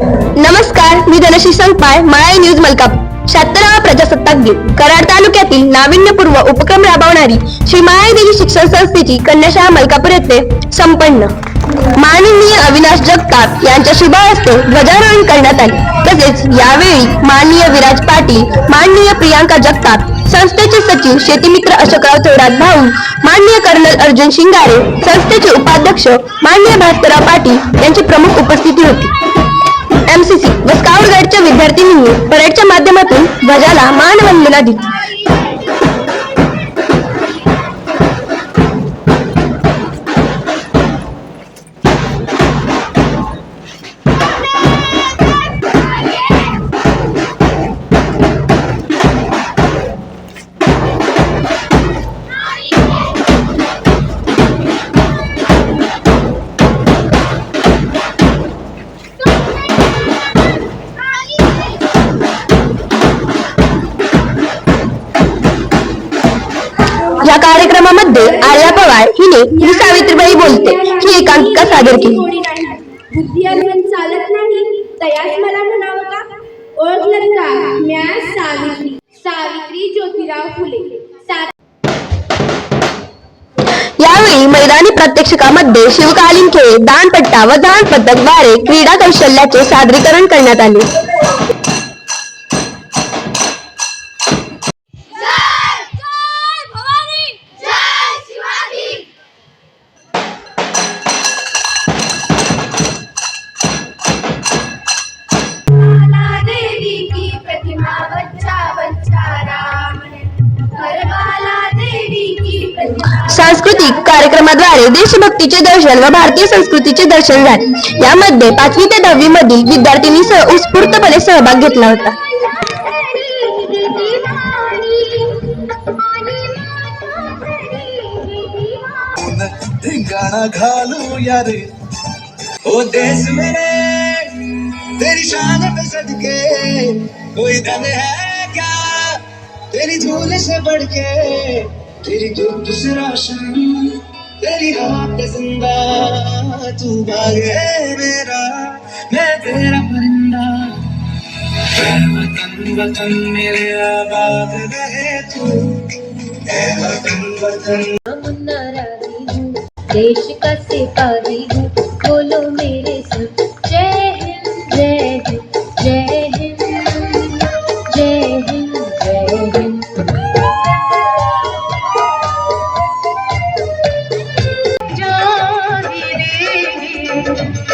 नमस्कार मी धनश्री संपाय मराई न्यूज मलकाप शहात्तरावा प्रजासत्ताक दिन कराड तालुक्यातील नाविन्यपूर्व उपक्रम राबवणारी श्री देवी शिक्षण संस्थेची कन्याशाळा मलकापूर येथे संपन्न माननीय अविनाश जगताप यांच्या शुभ ध्वजारोहण करण्यात आले तसेच यावेळी माननीय विराज पाटील माननीय प्रियांका जगताप संस्थेचे सचिव शेतीमित्र अशोकराव थोरात भाऊ माननीय कर्नल अर्जुन शिंगारे संस्थेचे उपाध्यक्ष माननीय भास्करराव पाटील यांची प्रमुख उपस्थिती होती एमसीसी व स्काउट गाईडच्या विद्यार्थिनींनी परेडच्या माध्यमातून ध्वजाला मानवंदना दिली कार्यक्रमामध्ये आर्या पवार हिने मी सावित्रीबाई बोलते ही एकांकिका सादर केली चालत नाही मला का सावित्री फुले यावेळी मैदानी प्रात्यक्षिकामध्ये शिवकालीन खेळ दानपट्टा व दान क्रीडा कौशल्याचे सादरीकरण करण्यात आले सांस्कृतिक द्वारे देशभक्ति दर्शन व भारतीय के दर्शन झाले यामध्ये पाचवी विद्यार्थिनी सह उत्फूर्तपने सहभाग होता गाना घालू यार ओ देश मेरे तेरी शान पे सदके कोई है क्या तेरी से बढ़ के तेरी तो दूसरा शन तेरी हवा पे जिंदा तू भागे मेरा मैं तेरा परिंदा ऐ वतन वतन मेरे आबाद रहे तू ऐ वतन वतन मैं मुन्ना हूँ देश का सिपाही हूँ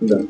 Да.